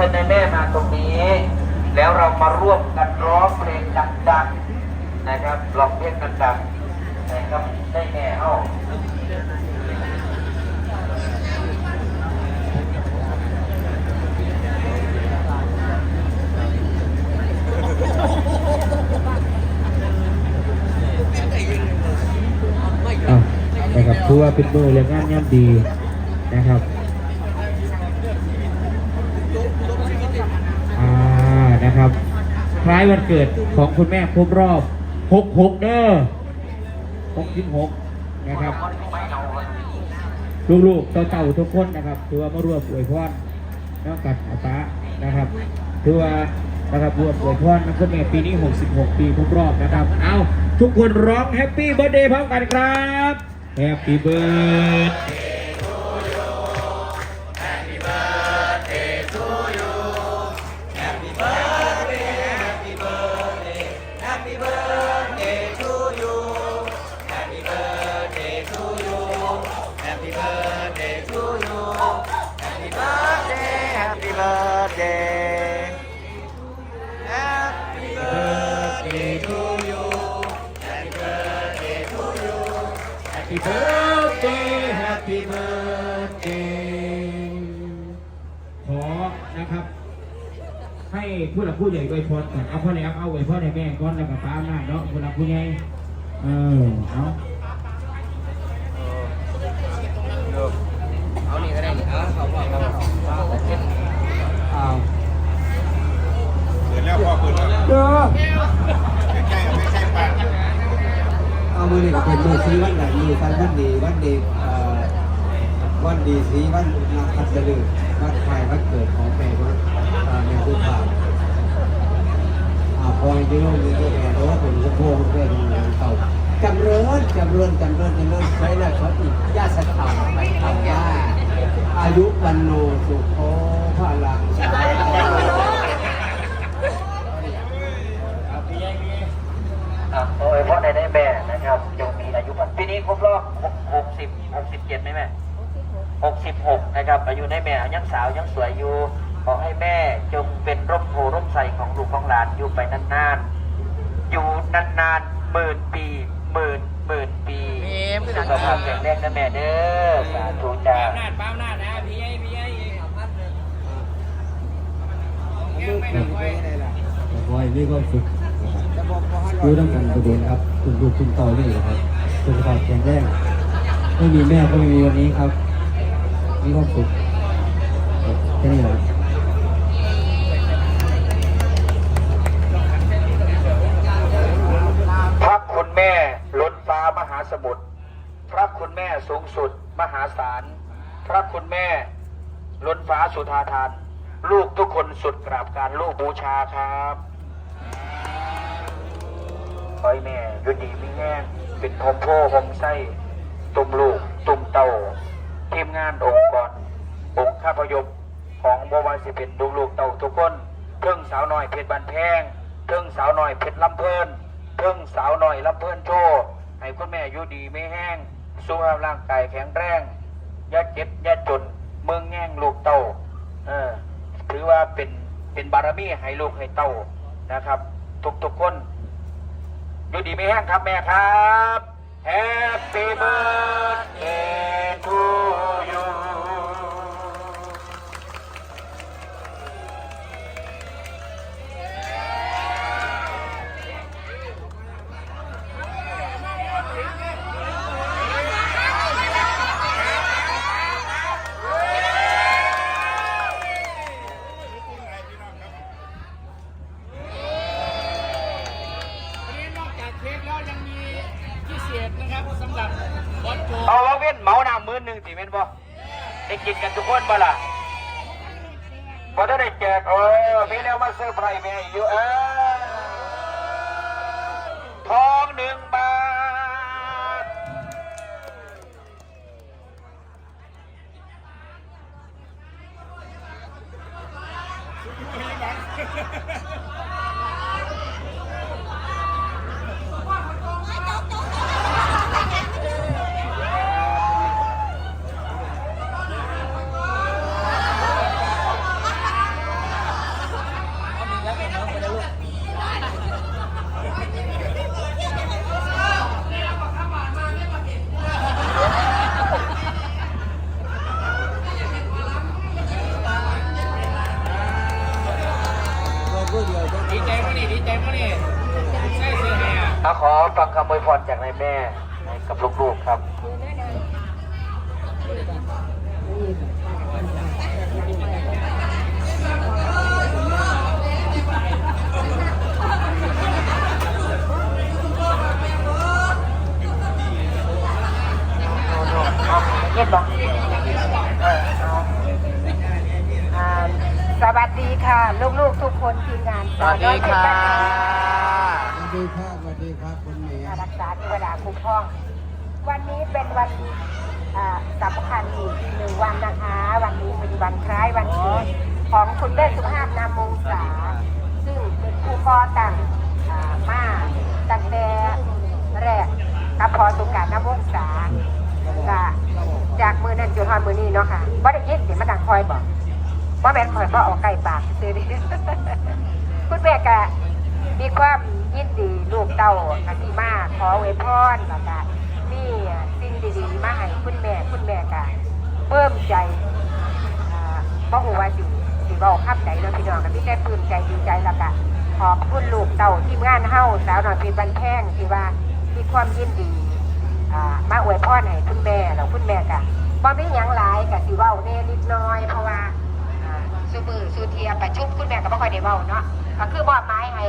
ชิญในแม่มาตรงนี้ แล้วเรามาร่วมกันร้องเพลงดังๆนะครับร้องเพลงดังๆนะครับได้แม่เอ้านะครับถือว่าเป็นมือเรียงงานงานดีนะครับอ่า นะครับ คล้ายวันเกิดของคุณแม่ครบรอบ 66 เด้อ66 นะครับ ลูกๆเต่าๆทุกคนนะครับ ถือว่ามาร่วมอวยพรน้องกัดอาปานะครับ ถือว่านะครับร่วมอวยพรน้องคุณแม่ปีนี้ 66 ปีครบรอบนะครับ เอาทุกคนร้องแฮปปี้เบิร์ดเดย์พร้อมกันครับแฮ Happy birthday Happy birthday ขอนะครับ ให้ผู้หลักผู้ใหญ่อวยพรก่อนเอาพ่อแหลมเอาอวยพรให้แม่ก่อนแล้วก็ป้าหน้าเนาะผู้หลักผู้ใหญ่เออเอาเอานี่ก็ได้นี่เอาเขาบอกเราเอาเปิดแล้วพ่อเปิดแล้ว เด้อ ไม่ใช่ไม่ใช่ปาก เอามือนี่ก็เป็นมือสีวันไหนมือกันวันดีวันดีเอ่อวันดีสีวันนักขัดสลือวันคลายวันเกิดของแม่วันแม่ผู้ผ่านอ่าพอให้ยืนยืนแม่โอ้ผมจะพวงเพื่อนเขาจำเริญจำเริญจำเริญจำเริญใช้แล้วเขาอีกญาติสักข่าวไปทำยาอายุวันโนสุโขพลังชา อะโอ้ยพ่อในได้แม่นะครับจงมี อายุวันปีนี้ครบรอบ60 67ไหมแม่66นะครับอายุในแม่ยังสาวยังสวยอยู่ ขอให้แม่จงเป็นร่มโพร่มใสของลูกของหลานอยู่ไปนานๆ อยู่นานๆหมื่นปีหมื่นหมื่นปีสุขภาพแข็งแรงนะแม่เด้อสาธุจ้าขอให้มีความสุขอยู่ต้องกันประเด็นครับคุณลูกคุณต่อนี่ครับ สุขภาพแข็งแรงไม่มีแม่ก็ไม่มีวันนี้ครับ มีความสุขแค่นี้แหละพระคุณแม่ล้นฟ้ามหาสมุทรพระคุณแม่สูงสุดมหาศาล พระคุณแม่ล้นฟ้าสุธาทาน ลูกทุกคนสุดกราบการลูกบูชาครับขอให้แม่ยุดีม่แห้ง เป็นพรหมโพหมไส้ตุ่มลูก ตุ่มเต่าทีมงานองค์กร องค์ข้าพยพของบวาสิเป็นลูกลูกเต่าทุกคนเพิ่งสาวน้อยเพชรบันแพงเพิ่งสาวน้อยเพชรลำเพลินเพิ่งสาวน้อยลำเพลินโชว์ให้คุณแม่อยู่ดีไม่แห้งสุขภาพร่างกายแข็งแรงยาเจ็บยาจนเมืองแง่งลูกเต่าเออถือว่าเป็นเป็นบารมีให้ลูกให้เต่านะครับ ทุกทุกๆคน อยู่ดีไม่แห้งครับแม่ครับ Happy birthday to ษนะครับสำหรับบอสโจเอาว่าเว้นเมาหน้ามือหนึ่งสิเว้นบ่ได้กินกันทุกคนบ่ล่ะบ่ได้แจกโออมีแล้วมาซื้อไพรส์แม่อยู่เออทองหนึ่งบ ฟังคำอวยพรจากนายแม่ให้กับลูกๆครับเย็นบอกเออเอาอ่าสวัสดีค่ะ ลูกๆทุกคนทีมงานสวัสดีค่ะสวัส ดีครับสวัสดีครับคุณเมย์รักษาเทวดาคุ้มครอง วันนี้เป็นวันอ่าสำคัญอีกหนึ่งวันนะคะ วันนี้เป็นวันคล้ายวันเกิดของคุณแม่สุภาพนามวงศาซึ่งเป็นผู้ก่อตั้งอ่ามาตั้งแต่แรกกับพอสุการนามวงศาก็จากมือนั้นจนถึงมือนี้เนาะค่ะว่ได้ยินเสียงมาดังคอยบอกว่าแม่นคอยว่าออกไก่ปากซื้อดิคุณแม่ก็มีความ ยินดีลูกเต้ากะที่มาขอไว้พรแล้วก็มีสิ่งดีๆมาให้คุณแม่คุณแม่ก็เพิ่มใจอ่าบ่ฮู้ว่าสิสิเว้าคำใดเนาะพี่น้องก็มีแต่ปลื้มใจดีใจแล้วก็ขอบคุณลูกเต้าทีมงานเฮาสาวน้อยเพชรบันแพงที่ว่ามีความยินดีมาอวยพรให้คุณแม่แล้วคุณแม่ก็บ่มีหยังหลายก็สิเว้าแน่นิดน้อยเพราะว่าสูมือสูเทียประชุมคุณแม่ก็บ่ค่อยได้เว้าเนาะก็คือมอบหมายให้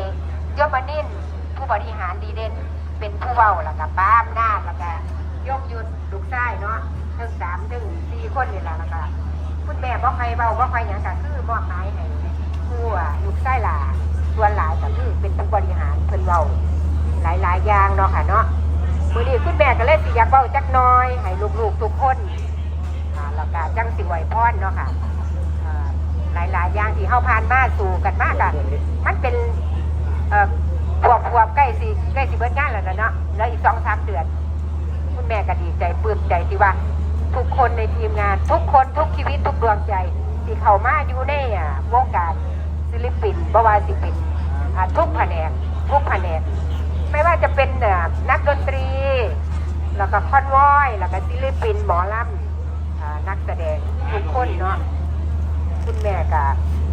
ยมนินผู้บริหารดีเด่น เป็นผู้เว้าแล้วก็ป้าอำนาจแล้วก็ยกยุดลูกชายเนาะถึงสามถึงสี่คนนี่แหละแล้วก็คุณแม่บ่ค่อยเว้าบ่ค่อยหยังก็คือมอบหมายให้ผู้อะลูกชายหลาส่วนหลายก็คือเป็นผู้บริหารเพิ่นเว้าหลายๆอย่างเนาะค่ะเนาะมื้อนี้คุณแม่ก็เลยสิอยากเว้าจักน้อยให้ลูกๆทุกคนแล้วก็จังสิไหวพรเนาะค่ะอ่าหลายๆอย่างที่เฮาผ่านมาสู่กันมากอะมันเป็น พวบพวบใกล้สิใกล้สิเบิดงานแล้วนะเนาะแล้วอีกสองสามเดือนคุณแม่ก็ดีใจปลื้มใจที่ว่า ทุกคนในทีมงาน ทุกคนทุกชีวิตทุกดวงใจที่เข้ามาอยู่ในวงการศิลปินบวาสิเป็นทุกแผนกทุกแผนกไม่ว่าจะเป็นอ่านักดนตรี แล้วก็คอนวอย แล้วก็ศิลปินหมอลำอนักแสดงทุกคนเนาะ คุณแม่ก็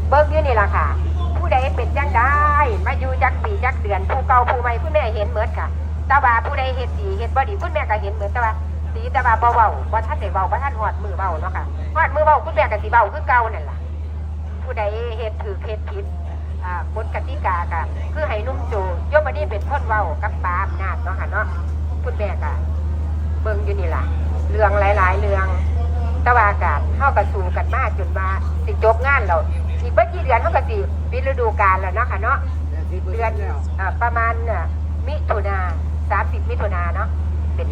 เบิ้งอยู่นี่ล่ะค่ะ ผู้ใดเป็นจังได้ มาอยู่จักปีจักเดือนผู้เก่าผู้ใหม่คุณแม่เห็นเหมือนค่ะต่ว่าผู้ใดเฮ็ดดีเฮ็ดบ่ดีคุณแม่ก็เห็นเหมือนแต่ว่าดีต่ว่าบ่เว้าบ่ทันได้เว้าบ่ทันฮอดมือเว้าเนาะค่ะฮอดมือเว้าคุณแม่ก็สิเว้าคือเก่านั่นล่ะผู้ใดเฮ็ดถือเฮ็ดผิดอ่ากฎกติกาก็คือให้นุ่มโจยมอันนี้เป็นคนเว้ากับปาอำนาจเนาะค่ะเนาะคุณแม่ก็เบิ่งอยู่นี่ล่ะเรื่องหลาย ๆ เรื่อง ตะวาอากาศเข้ากับสู่กันมากจนมาสิจบงานเราอีกเมื่อกี่เดือนเขาก็สิปีฤดูกาลแล้วเนาะค่ะเนาะเดือนอ่าประมาณอะมิถุนาสามสิบมิถุนาเนาะเป็น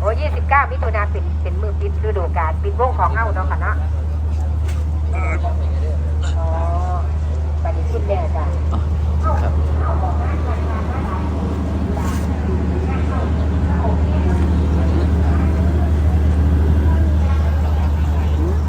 โอ้ยี่สิบเก้ามิถุนาเป็นเป็นมือปิดฤดูกาลปิดวงของเฮาเนาะค่ะเนาะ